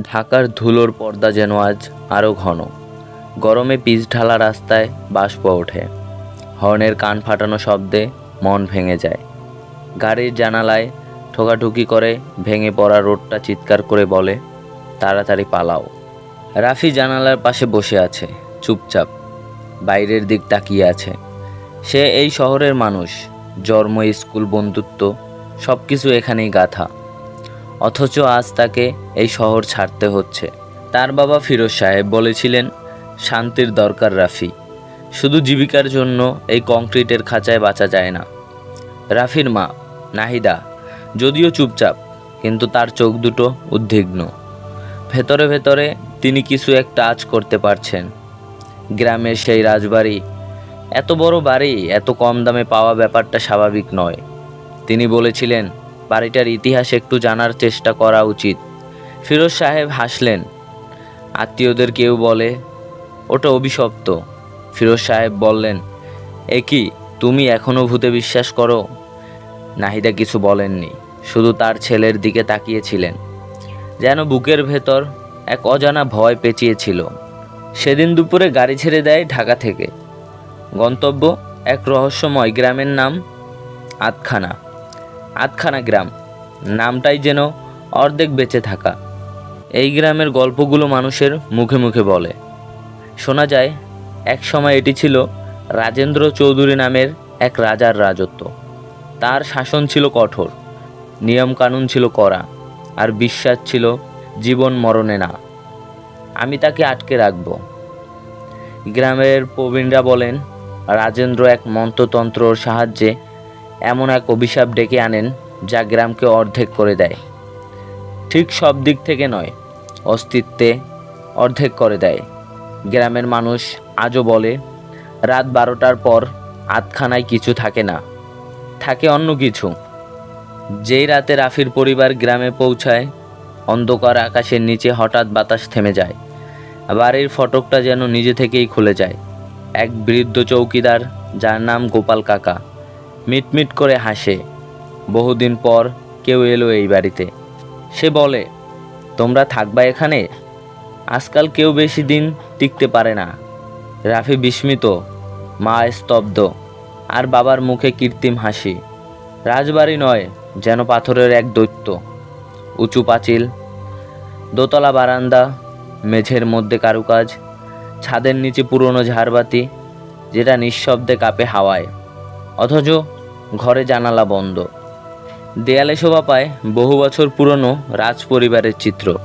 ঢাকার ধুলোর পর্দা যেন আজ আরও ঘন। গরমে পিচ ঢালা রাস্তায় বাষ্প ওঠে। হর্নের কান ফাটানো শব্দে মন ভেঙে যায়। গাড়ির জানালায় ঠোকাঠুকি করে ভেঙে পড়া রোডটা চিৎকার করে বলে, তাড়াতাড়ি পালাও। রাফি জানালার পাশে বসে আছে, চুপচাপ। বাইরের দিক তাকিয়ে আছে। সে এই শহরের মানুষ, জন্ম, স্কুল, বন্ধুত্ব সব কিছু এখানেই গাথা। অথচ আজ তাকে এই শহর ছাড়তে হচ্ছে। তার বাবা ফিরোজ সাহেব বলেছিলেন, শান্তির দরকার রাফি। শুধু জীবিকার জন্য এই কংক্রিটের খাঁচায় বাঁচা যায় না। রাফির মা, নাহিদা, যদিও চুপচাপ, কিন্তু তার চোখ দুটো উদ্বিগ্ন। ভেতরে ভেতরে তিনি কিছু একটা আজ করতে পারছেন। গ্রামের সেই রাজবাড়ি, এত বড় বাড়ি, এত কম দামে পাওয়া ব্যাপারটা স্বাভাবিক নয়। তিনি বলেছিলেন বাড়িটার ইতিহাস একটু জানার চেষ্টা করা উচিত। ফিরোজ সাহেব হাসলেন। আত্মীয়দের কেউ বলে, ওটা অভিশপ্ত। ফিরোজ সাহেব বললেন, এ কি, তুমি এখনও ভূতে বিশ্বাস করো? নাহিদা কিছু বলেননি, শুধু তার ছেলের দিকে তাকিয়েছিলেন। যেন বুকের ভেতর এক অজানা ভয় পেঁচিয়েছিল। সেদিন দুপুরে গাড়ি ছেড়ে দেয় ঢাকা থেকে। গন্তব্য এক রহস্যময় গ্রামের নাম আতখানা। আতখানা গ্রাম। নামটাই যেন অর্ধেক বেঁচে থাকা। এই গ্রামের গল্পগুলো মানুষের মুখে মুখে বলে। শোনা যায়, এক সময় এটি ছিল রাজেন্দ্র চৌধুরী নামের এক রাজার রাজত্ব। তার শাসন ছিল কঠোর, নিয়মকানুন ছিল করা আর বিশ্বাস ছিল জীবন মরণে না। আমি তাকে আটকে রাখব। গ্রামের প্রবীণরা বলেন, রাজেন্দ্র এক মন্ত্রতন্ত্রর সাহায্যে এমন এক অভিশাপ ডেকে আনেন যা গ্রামকে অর্ধেক করে দেয়। ঠিক সব দিক থেকে নয়, অস্তিত্বে অর্ধেক করে দেয়। গ্রামের মানুষ আজও বলে, রাত বারোটার পর আতখানায় কিছু থাকে না, থাকে অন্য কিছু। যেই রাতে রাফির পরিবার গ্রামে পৌঁছায়, অন্ধকার আকাশের নিচে হঠাৎ বাতাস থেমে যায়। বাড়ির ফটকটা যেন নিজে থেকেই খুলে যায়। এক বৃদ্ধ চৌকিদার, যার নাম গোপাল কাকা। মিটমিট করে হাসে। বহুদিন পর কেউ এলো এই বাড়িতে। সে বলে, তোমরা থাকবা এখানে? আজকাল কেউ বেশি দিন টিকতে পারে না রাফি বিস্মিত, মা স্তব্ধ, আর বাবার মুখে কৃত্রিম হাসি। রাজবাড়ি নয়, যেন পাথরের এক দৈত্য। উঁচু পাঁচিল, দোতলা বারান্দা, মেঝের মধ্যে কারুকাজ, ছাদের নিচে পুরনো ঝাড়বাতি, যেটা নিঃশব্দে কাঁপে হাওয়ায়। অথচ ঘরে জানালা বন্ধ। দেয়ালে শোভা পায় বহু বছর পুরনো রাজ পরিবারের চিত্র।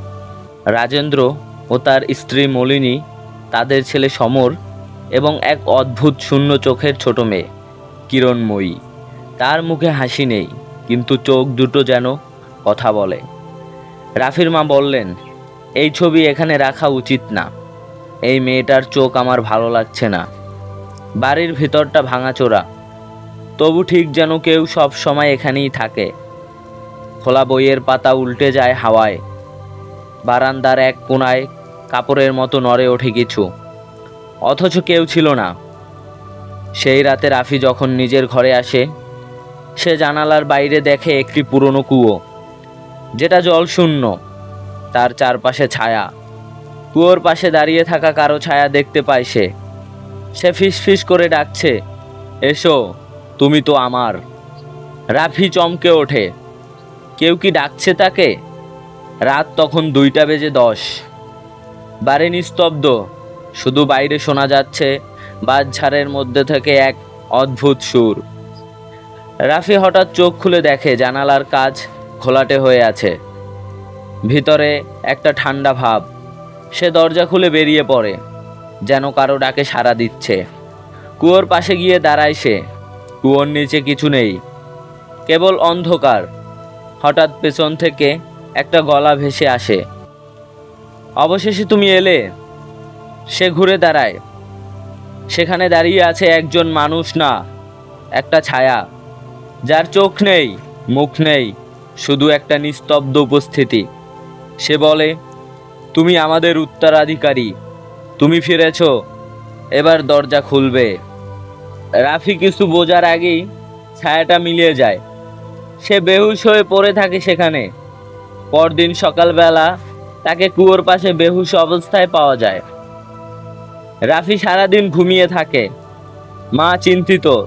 রাজেন্দ্র ও তার স্ত্রী মলিনী, তাদের ছেলে সমর এবং এক অদ্ভুত শূন্য চোখের ছোট মেয়ে, কিরণময়ী। তার মুখে হাসি নেই, কিন্তু চোখ দুটো যেন কথা বলে। রাফির মা বললেন, এই ছবি এখানে রাখা উচিত না। এই মেয়েটার চোখ আমার ভালো লাগছে না। বাড়ির ভিতরটা ভাঙাচোরা। তবু ঠিক যেন কেউ সব সময় এখানেই থাকে। খোলা বইয়ের পাতা উল্টে যায় হাওয়ায়। বারান্দার এক কোনায় কাপড়ের মতো নড়ে ওঠে কিছু। অথচ কেউ ছিল না। সেই রাতে রাফি যখন নিজের ঘরে আসে, সে জানালার বাইরে দেখে একটি পুরনো কুয়ো। যেটা জল শূন্য, তার চারপাশে ছায়া। কুয়োর পাশে দাঁড়িয়ে থাকা কারও ছায়া দেখতে পায় সে। সে ফিস ফিস করে ডাকছে, এসো। তুমি তো আমার। রাফি চমকে ওঠে। কেউ কি ডাকছে তাকে? রাত তখন দুইটা বেজে দশ। বাড়ি নিস্তব্ধ। শুধু বাইরে শোনা যাচ্ছে বাঁশঝাড়ের মধ্যে থেকে এক অদ্ভুত সুর। রাফি হঠাৎ চোখ খুলে দেখে জানালার কাজ খোলাটে হয়ে আছে। ভিতরে একটা ঠান্ডা ভাব। সে দরজা খুলে বেরিয়ে পড়ে। যেন কারও ডাকে সাড়া দিচ্ছে। কুয়োর পাশে গিয়ে দাঁড়ায় সে। কুয়োর নিচে কিছু নেই, কেবল অন্ধকার। হঠাৎ পেছন থেকে একটা গলা ভেসে আসে। অবশেষে তুমি এলে। সে ঘুরে দাঁড়ায়। সেখানে দাঁড়িয়ে আছে একজন মানুষ না, একটা ছায়া। যার চোখ নেই, মুখ নেই, শুধু একটা নিস্তব্ধ উপস্থিতি। সে বলে, তুমি আমাদের উত্তরাধিকারী। তুমি ফিরেছ, এবার দরজা খুলবে। রাফি কিছু বোঝার আগেই ছায়াটা মিলিয়ে যায়। সে বেহুশ হয়ে পড়ে থাকে সেখানে। পরদিন সকালবেলা তাকে কুয়োর পাশে বেহুশ অবস্থায় পাওয়া যায়। রাফি সারাদিন ঘুমিয়ে থাকে। মা চিন্তিত।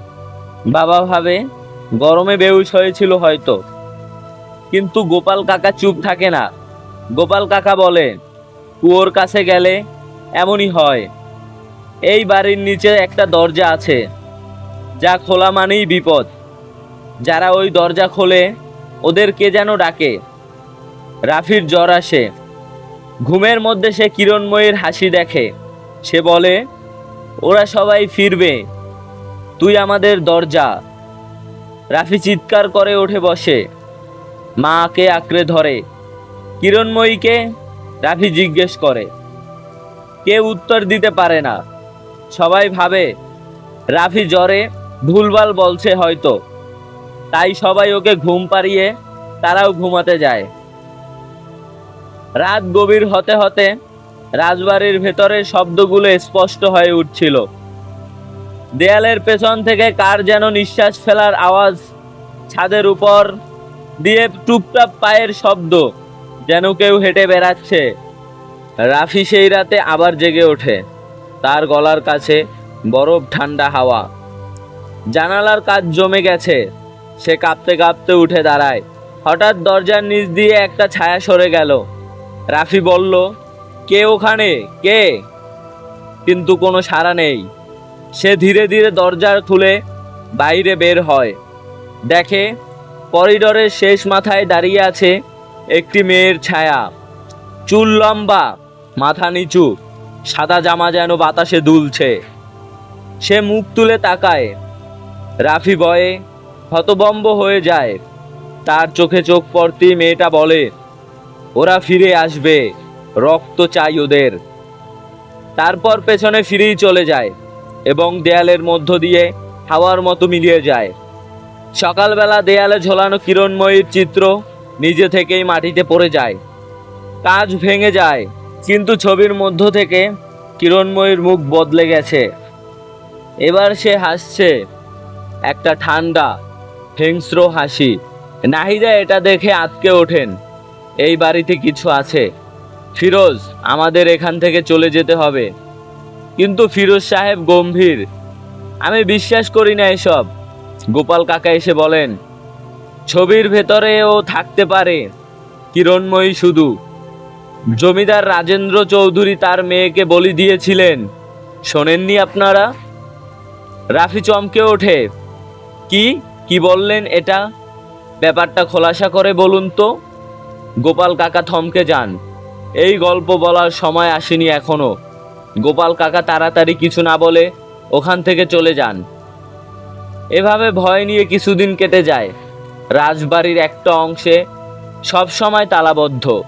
বাবা ভাবে, গরমে বেহুশ হয়েছিল হয়তো। কিন্তু গোপাল কাকা চুপ থাকে না। গোপাল কাকা বলে, কুয়োর কাছে গেলে এমনই হয়। এই বাড়ির নিচে একটা দরজা আছে। যা খোলা মানেই বিপদ। যারা ওই দরজা খোলে ওদের কে যেন ডাকে। রাফির জ্বর আসে। ঘুমের মধ্যে সে কিরণময়ীর হাসি দেখে। সে বলে, ওরা সবাই ফিরবে। তুই আমাদের দরজা। রাফি চিৎকার করে উঠে বসে। মাকে আঁকড়ে ধরে। কিরণময়ীকে রাফি জিজ্ঞেস করে। কেউ উত্তর দিতে পারে না। সবাই ভাবে, রাফি জ্বরে ভুলভাল বলছে হয়তো। তাই সবাই ওকে ঘুম পাড়িয়ে তারাও ঘুমাতে যায়। রাত গভীর হতে হতে রাজবাড়ির ভেতরের শব্দগুলো স্পষ্ট হয়ে উঠছিল। দেয়ালের পেছন থেকে কার যেন নিঃশ্বাস ফেলার আওয়াজ, ছাদের উপর দিয়ে টুপটাপ পায়ের শব্দ যেন কেউ হেঁটে বেড়াচ্ছে। রাফি সেই রাতে আবার জেগে ওঠে। তার গলার কাছে বরফ ঠান্ডা হাওয়া। জানালার কাজ জমে গেছে। সে কাঁপতে কাঁপতে উঠে দাঁড়ায়। হঠাৎ দরজার নিচ দিয়ে একটা ছায়া সরে গেল। রাফি বলল, কে ওখানে? কে? কিন্তু কোনো সাড়া নেই। সে ধীরে ধীরে দরজার খুলে বাইরে বের হয়। দেখে করিডোরের শেষ মাথায় দাঁড়িয়ে আছে একটি মেয়ের ছায়া। চুল লম্বা, মাথা নিচু, সাদা জামা যেন বাতাসে দুলছে। সে মুখ তুলে তাকায়। রাফি বয়ে, হতবম্ব হয়ে যায়। তার চোখে চোখ পড়তেই মেয়েটা বলে, ওরা ফিরে আসবে, রক্ত চাই ওদের। তারপর পেছনে ফিরেই চলে যায় এবং দেয়ালের মধ্য দিয়ে হাওয়ার মতো মিলিয়ে যায়। সকালবেলা দেয়ালে ঝোলানো কিরণময়ীর চিত্র নিজে থেকেই মাটিতে পড়ে যায়। কাজ ভেঙে যায়, কিন্তু ছবির মধ্য থেকে কিরণময়ীর মুখ বদলে গেছে। এবার সে হাসছে একটা ঠান্ডা, হিংস্র হাসি। নাহিদা এটা দেখে আটকে ওঠেন। এই বাড়িতে কিছু আছে। ফিরোজ, আমাদের এখান থেকে চলে যেতে হবে। কিন্তু ফিরোজ সাহেব গম্ভীর। আমি বিশ্বাস করি না এসব। গোপাল কাকা এসে বলেন, ছবির ভেতরে ও থাকতে পারে কিরণময়ী শুধু। জমিদার রাজেন্দ্র চৌধুরী তার মেয়েকে বলি দিয়েছিলেন। শোনেননি আপনারা? রাফি চমকে ওঠে। কি? কি বললেন এটা? ব্যাপারটা খোলাসা করে বলুন তো। গোপাল কাকা থমকে যান। এই গল্প বলার সময় আসেনি এখনও। গোপাল কাকা তাড়াতাড়ি কিছু না বলে ওখান থেকে চলে যান। এভাবে ভয় নিয়ে কিছুদিন কেটে যায়। রাজবাড়ির একটা অংশে সব সময় তালাবদ্ধ।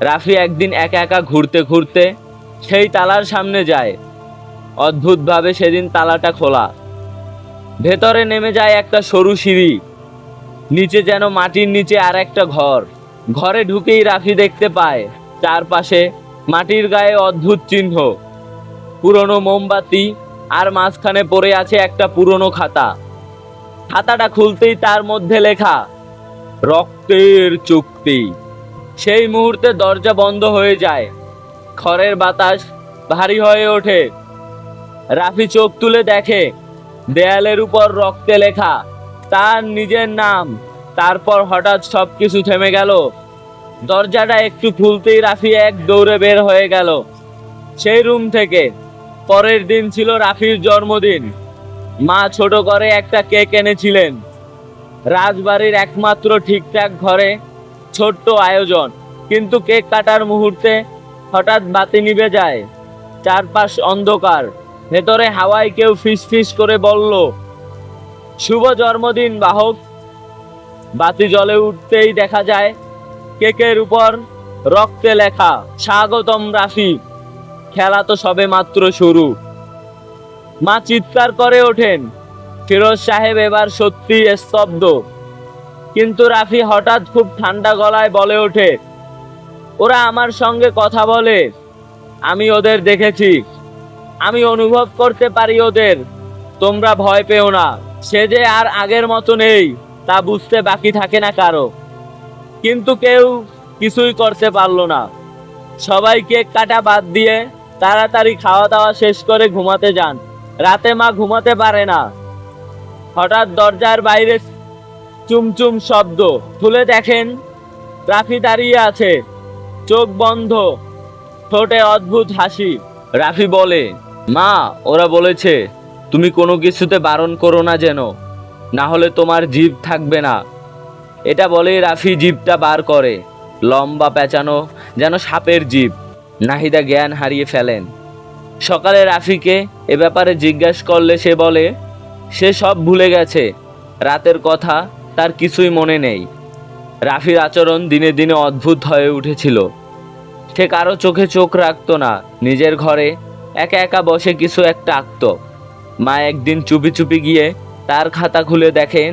রাফি একদিন একা একা ঘুরতে ঘুরতে সেই তালার সামনে যায়। অদ্ভুতভাবে সেদিন তালাটা খোলা। ভেতরে নেমে যায় একটা সরু সিঁড়ি। নিচে যেন মাটির নিচে আর একটা ঘর। ঘরে ঢুকেই রাফি দেখতে পায়, চারপাশে মাটির গায়ে অদ্ভুত চিহ্ন। পুরনো মোমবাতি আর মাঝখানে পড়ে আছে একটা পুরনো খাতা। খাতাটা খুলতেই তার মধ্যে লেখা, রক্তের চুক্তি। সেই মুহূর্তে দরজা বন্ধ হয়ে যায়। খড়ের বাতাস ভারী হয়ে ওঠে। রাফি চোখ তুলে দেখে দেয়ালের উপর রক্তে লেখা, তার নিজের নাম। তারপর হঠাৎ সব কিছু থেমে গেল। দরজাটা একটু খুলতেই রাফি এক দৌড়ে বের হয়ে গেল। সেই রুম থেকে। পরের দিন ছিল রাফির জন্মদিন। মা ছোট করে একটা কেক এনেছিলেন। রাজবাড়ির একমাত্র ঠিকঠাক ঘরে ছোট্ট আয়োজন। কিন্তু কেক কাটার মুহূর্তে হঠাৎ বাতি নিভে যায়। চারপাশ অন্ধকার। ভেতরে হাওয়ায় কেউ ফিস ফিস করে বলল, শুভ জন্মদিন, বাহক। বাতি জলে উঠতেই দেখা যায়, কেকের উপর রক্তে লেখা, স্বাগতম রাফি। খেলা তো সবে মাত্র শুরু। মা চিৎকার করে ওঠেন, ফিরোজ সাহেব এবার সত্যি স্তব্ধ। কিন্তু রাফি হঠাৎ খুব ঠান্ডা গলায় বলে ওঠে, ওরা আমার সঙ্গে কথা বলে, আমি ওদের দেখেছি। আমি অনুভব করতে পারি ওদের। তোমরা ভয় পেও না। সে যে আর আগের মতো নেই, তা বুঝতে বাকি থাকে না কারও। কিন্তু কেউ কিছুই করতে পারল না। সবাই কেক কাটা বাদ দিয়ে তাড়াতাড়ি খাওয়া দাওয়া শেষ করে ঘুমাতে যান। রাতে মা ঘুমাতে পারে না। হঠাৎ দরজার বাইরে চুমচুম শব্দ। খুলে দেখেন রাফি দাঁড়িয়ে আছে। চোখ বন্ধ। ঠোঁটে অদ্ভুত হাসি। রাফি বলে মা, ওরা বলেছে, তুমি কোনো কিছুতে বারণ করো না যেন, না হলে তোমার জিভ থাকবে না। এটা বলেই রাফি জিভটা বার করে, লম্বা পেঁচানো যেন সাপের জিভ নাহিদা জ্ঞান হারিয়ে ফেলেন। সকালে রাফিকে এ ব্যাপারে জিজ্ঞেস করলে সে বলে, সে সব ভুলে গেছে, রাতের কথা তার কিছুই মনে নেই। রাফির আচরণ দিনে দিনে অদ্ভুত হয়ে উঠেছিল। সে কারও চোখে চোখ রাখতো না, নিজের ঘরে একা একা বসে কিছু একটা আঁকত। মা একদিন চুপি চুপি গিয়ে তার খাতা খুলে দেখেন,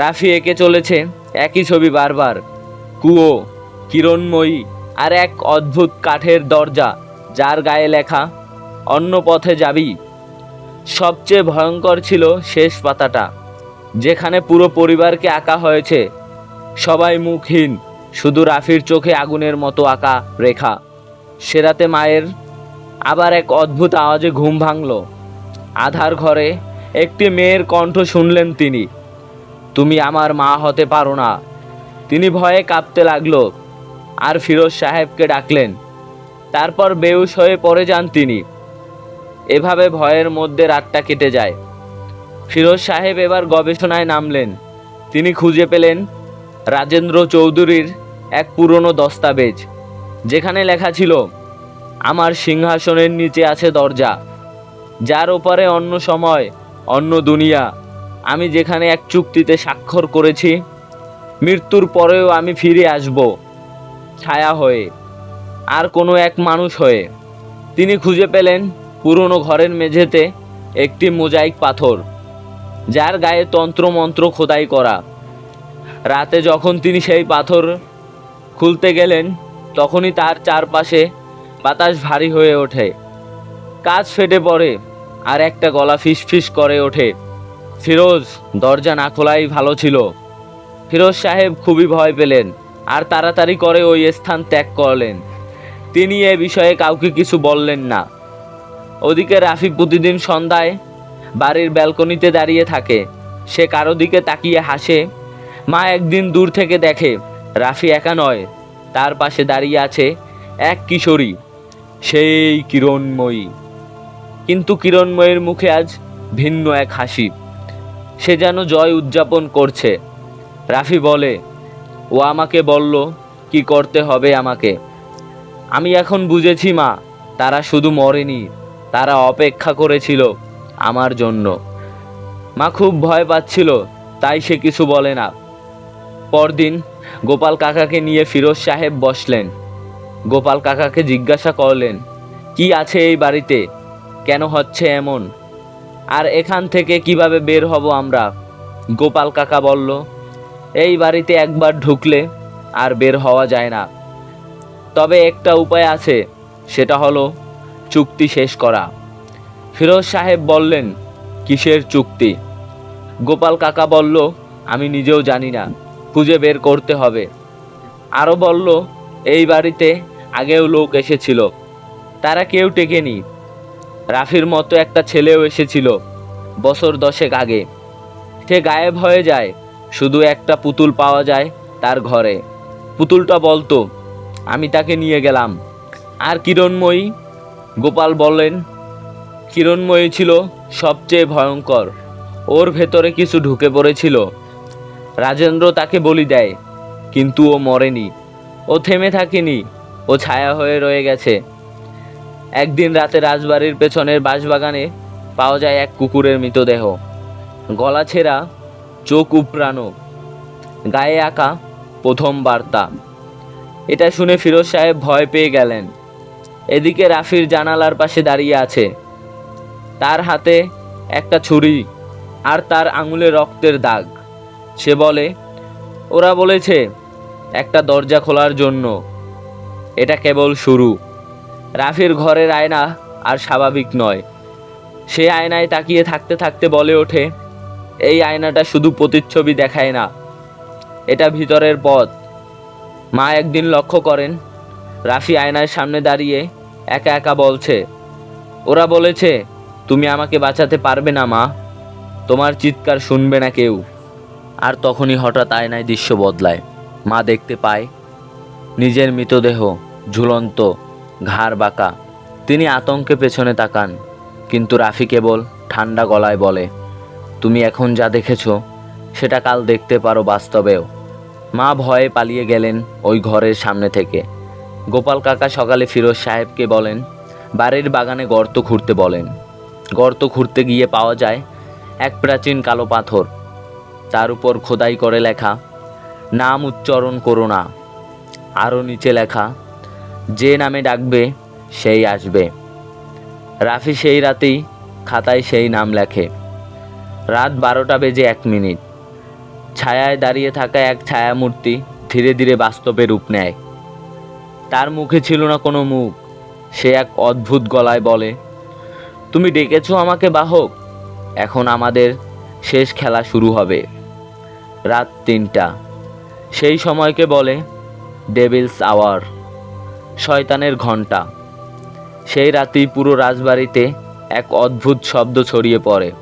রাফি এঁকে চলেছে একই ছবি বারবার। কুয়ো, কিরণময়ী আর এক অদ্ভুত কাঠের দরজা যার গায়ে লেখা, অন্য পথে যাবি। সবচেয়ে ভয়ঙ্কর ছিল শেষ পাতাটা, যেখানে পুরো পরিবারকে আঁকা হয়েছে। সবাই মুখহীন, শুধু রাফির চোখে আগুনের মতো আঁকা রেখা। সেরাতে মায়ের আবার এক অদ্ভুত আওয়াজে ঘুম ভাঙল। আধার ঘরে একটি মেয়ের কণ্ঠ শুনলেন তিনি। তুমি আমার মা হতে পারো না। তিনি ভয়ে কাঁপতে লাগল। আর ফিরোজ সাহেবকে ডাকলেন। তারপর বেউস হয়ে পড়ে যান তিনি। এভাবে ভয়ের মধ্যে রাতটা কেটে যায়। ফিরোজ সাহেব এবার গবেষণায় নামলেন। তিনি খুঁজে পেলেন রাজেন্দ্র চৌধুরীর এক পুরনো দস্তাবেজ, যেখানে লেখা ছিল আমার সিংহাসনের নিচে আছে দরজা, যার ওপারে অন্য সময়, অন্য দুনিয়া। আমি যেখানে এক চুক্তিতে স্বাক্ষর করেছি, মৃত্যুর পরেও আমি ফিরে আসব, ছায়া হয়ে, আর কোনো এক মানুষ হয়ে। তিনি খুঁজে পেলেন পুরনো ঘরের মেঝেতে একটি মোজাইক পাথর, যার গায়ে তন্ত্রমন্ত্র খোদাই করা। রাতে যখন তিনি সেই পাথর খুলতে গেলেন, তখনই তার চারপাশে বাতাস ভারী হয়ে ওঠে। কাজ ফেটে পড়ে আর একটা গলা ফিসফিস করে ওঠে। ফিরোজ, দরজা না খোলাই ভালো ছিল। ফিরোজ সাহেব খুবই ভয় পেলেন আর তাড়াতাড়ি করে ওই স্থান ত্যাগ করলেন। তিনি এ বিষয়ে কাউকে কিছু বললেন না। ওদিকে রাফি প্রতিদিন সন্ধ্যায় বাড়ির ব্যালকনিতে দাঁড়িয়ে থাকে। সে কারও দিকে তাকিয়ে হাসে। মা একদিন দূর থেকে দেখে, রাফি একা নয়, তার পাশে দাঁড়িয়ে আছে এক কিশোরী। সেই কিরণময়ী। কিন্তু কিরণময়ের মুখে আজ ভিন্ন এক হাসি। সে যেন জয় উদযাপন করছে। রাফি বলে, ও আমাকে বলল, কি করতে হবে আমাকে? আমি এখন বুঝেছি মা, তারা শুধু মরেনি, তারা অপেক্ষা করেছিল আমার জন্য। মা খুব ভয় পাচ্ছিল, তাই সে কিছু বলে না। পরদিন গোপাল কাকাকে নিয়ে ফিরোজ সাহেব বসলেন। গোপাল কাকাকে জিজ্ঞাসা করলেন, কি আছে এই বাড়িতে? কেন হচ্ছে এমন? আর এখান থেকে কীভাবে বের হব আমরা? গোপাল কাকা বলল, এই বাড়িতে একবার ঢুকলে আর বের হওয়া যায় না। তবে একটা উপায় আছে, সেটা হলো চুক্তি শেষ করা। ফিরোজ সাহেব বললেন, কিসের চুক্তি? গোপাল কাকা বলল, আমি নিজেও জানি না, খুঁজে বের করতে হবে। আরও বলল এই বাড়িতে আগেও লোক এসেছিল। তারা কেউ টেকেনি। রাফির মতো একটা ছেলেও এসেছিল বছর দশেক আগে। সে গায়েব হয়ে যায়, শুধু একটা পুতুল পাওয়া যায় তার ঘরে। পুতুলটা বলতো, আমি তাকে নিয়ে গেলাম। আর কিরণময়ী? গোপাল বললেন, কিরণময়ী ছিল সবচেয়ে ভয়ঙ্কর। ওর ভেতরে কিছু ঢুকে পড়েছিল। রাজেন্দ্র তাকে বলি দেয়, কিন্তু ও মরেনি। ও থেমে থাকেনি, ও ছায়া হয়ে রয়ে গেছে। একদিন রাতে রাজবাড়ির পেছনের বাঁশবাগানে পাওয়া যায় এক কুকুরের মৃতদেহ। গলা ছেঁড়া, চোখ উপড়ানো, গায়ে আঁকা প্রথম বার্তা। এটা শুনে ফিরোজ সাহেব ভয় পেয়ে গেলেন। এদিকে রাফির জানালার পাশে দাঁড়িয়ে আছে। তার হাতে একটা ছুরি আর তার আঙুলে রক্তের দাগ। সে বলে, ওরা বলেছে একটা দরজা খোলার জন্য। এটা কেবল শুরু। রাফির ঘরের আয়না আর স্বাভাবিক নয়। সে আয়নায় তাকিয়ে থাকতে থাকতে বলে ওঠে, এই আয়নাটা শুধু প্রতিচ্ছবি দেখায় না, এটা ভিতরের পথ। মা একদিন লক্ষ্য করেন, রাফি আয়নার সামনে দাঁড়িয়ে একা একা বলছে, ওরা বলেছে, তুমি আমাকে বাঁচাতে পারবে না মা, তোমার চিৎকার শুনবে না কেউ। আর তখনই হঠাৎ আয়নায় দৃশ্য বদলায়। মা দেখতে পায়। নিজের মৃতদেহ ঝুলন্ত, ঘাড় বাঁকা। তিনি আতঙ্কে পেছনে তাকান, কিন্তু রাফি কেবল ঠান্ডা গলায় বলে, তুমি এখন যা দেখেছ, সেটা কাল দেখতে পারো বাস্তবেও। মা ভয়ে পালিয়ে গেলেন ওই ঘরের সামনে থেকে। গোপাল কাকা সকালে ফিরোজ সাহেবকে বলেন, বাড়ির বাগানে গর্ত খুঁড়তে বলেন। গর্ত খুঁড়তে গিয়ে পাওয়া যায় এক প্রাচীন কালো পাথর। তার উপর খোদাই করে লেখা নাম উচ্চারণ করো না। আরও নিচে লেখা, যে নামে ডাকবে, সেই আসবে। রাফি সেই রাতেই খাতায় সেই নাম লেখে। রাত বারোটা বেজে এক মিনিট। ছায়ায় দাঁড়িয়ে থাকা এক ছায়ামূর্তি ধীরে ধীরে বাস্তবে রূপ নেয়। তার মুখে ছিল না কোনো মুখ। সে এক অদ্ভুত গলায় বলে, তুমি ডেকেছো আমাকে, বাহক? এখন আমাদের শেষ খেলা শুরু হবে। রাত তিনটা। সেই সময়কে বলে ডেভিলস আওয়ার শয়তানের ঘণ্টা সেই রাতেই পুরো রাজবাড়িতে এক অদ্ভুত শব্দ ছড়িয়ে পড়ে।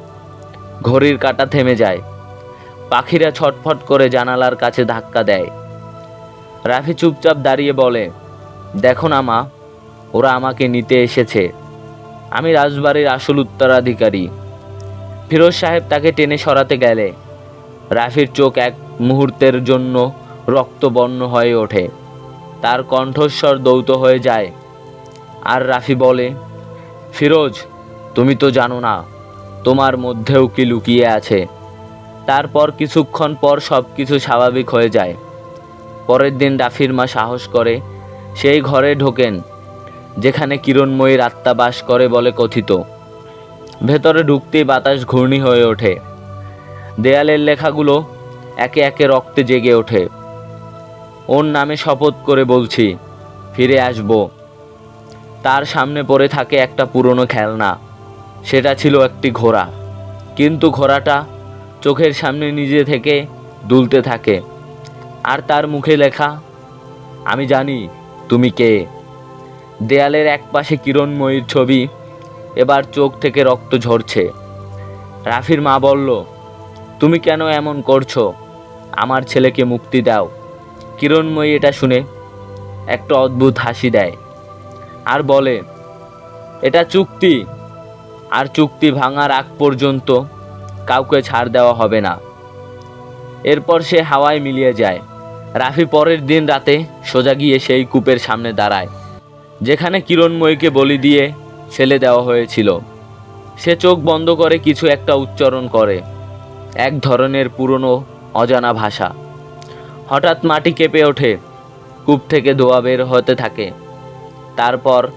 ঘড়ির কাঁটা থেমে যায়। পাখিরা ছটফট করে জানালার কাছে ধাক্কা দেয়। রাফি চুপচাপ দাঁড়িয়ে বলে, দেখো না মা, ওরা আমাকে নিতে এসেছে। আমি রাজবাড়ির আসল উত্তরাধিকারী। ফিরোজ সাহেব তাকে টেনে সরাতে গেলে। রাফির চোখ এক মুহূর্তের জন্য রক্তবর্ণ হয়ে ওঠে। তার কণ্ঠস্বর দৌত হয়ে যায়। আর রাফি বলে, ফিরোজ, তুমি তো জানো না, তোমার মধ্যেও কি লুকিয়ে আছে? তারপর কিছুক্ষণ পর সব কিছু স্বাভাবিক হয়ে যায়। পরের দিন রাফির মা সাহস করে, সেই ঘরে ঢোকেন, যেখানে কিরণময়ীর আত্মা বাস করে বলে কথিত। ভেতরে ঢুকতেই বাতাস ঘূর্ণি হয়ে ওঠে। দেয়ালের লেখাগুলো একে একে রক্তে জেগে ওঠে। ওর নামে শপথ করে বলছি, ফিরে আসব। তার সামনে পড়ে থাকে একটা পুরনো খেলনা। সেটা ছিল একটি ঘোড়া। কিন্তু ঘোড়াটা চোখের সামনে নিজে থেকে দুলতে থাকে। আর তার মুখে লেখা, আমি জানি তুমি কে। দেয়ালের এক পাশে কিরণময়ীর ছবি, এবার চোখ থেকে রক্ত ঝরছে। রাফির মা বলল, তুমি কেন এমন করছ? আমার ছেলেকে মুক্তি দাও। কিরণময়ী এটা শুনে একটা অদ্ভুত হাসি দেয় আর বলে, এটা চুক্তি, আর চুক্তি ভাঙার আগ পর্যন্ত কাউকে ছাড় দেওয়া হবে না। এরপর সে হাওয়ায় মিলিয়ে যায়। রাফি পরের দিন রাতে সোজা গিয়ে সেই কূপের সামনে দাঁড়ায়, যেখানে কিরণময়ীকে বলি দিয়ে ফেলে দেওয়া হয়েছিল। সে চোখ বন্ধ করে কিছু একটা উচ্চারণ করে। এক ধরনের পুরনো অজানা ভাষা। হঠাৎ মাটি কেঁপে ওঠে, কূপ থেকে ধোয়া বের হতে থাকে। তারপর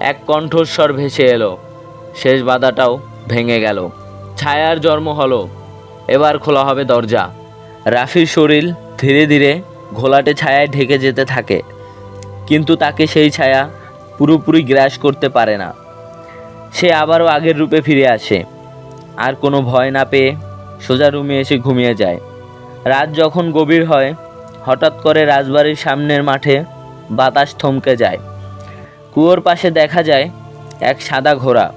এক কণ্ঠস্বর ভেসে এলো। শেষ বাধাটাও ভেঙে গেল। ছায়ার জন্ম হলো। এবার খোলা হবে দরজা। রাফির শরীর ধীরে ধীরে ঘোলাটে ছায়ায় ঢেকে যেতে থাকে। কিন্তু তাকে সেই ছায়া পুরোপুরি গ্রাস করতে পারে না। সে আবারও আগের রূপে ফিরে আসে। আর কোনো ভয় না পেয়ে সোজা রুমে এসে ঘুমিয়ে যায়। রাত যখন গভীর হয়, হঠাৎ করে রাজবাড়ির সামনের মাঠে বাতাস থমকে যায়। কুয়োর পাশে দেখা যায় এক সাদা ঘোড়া।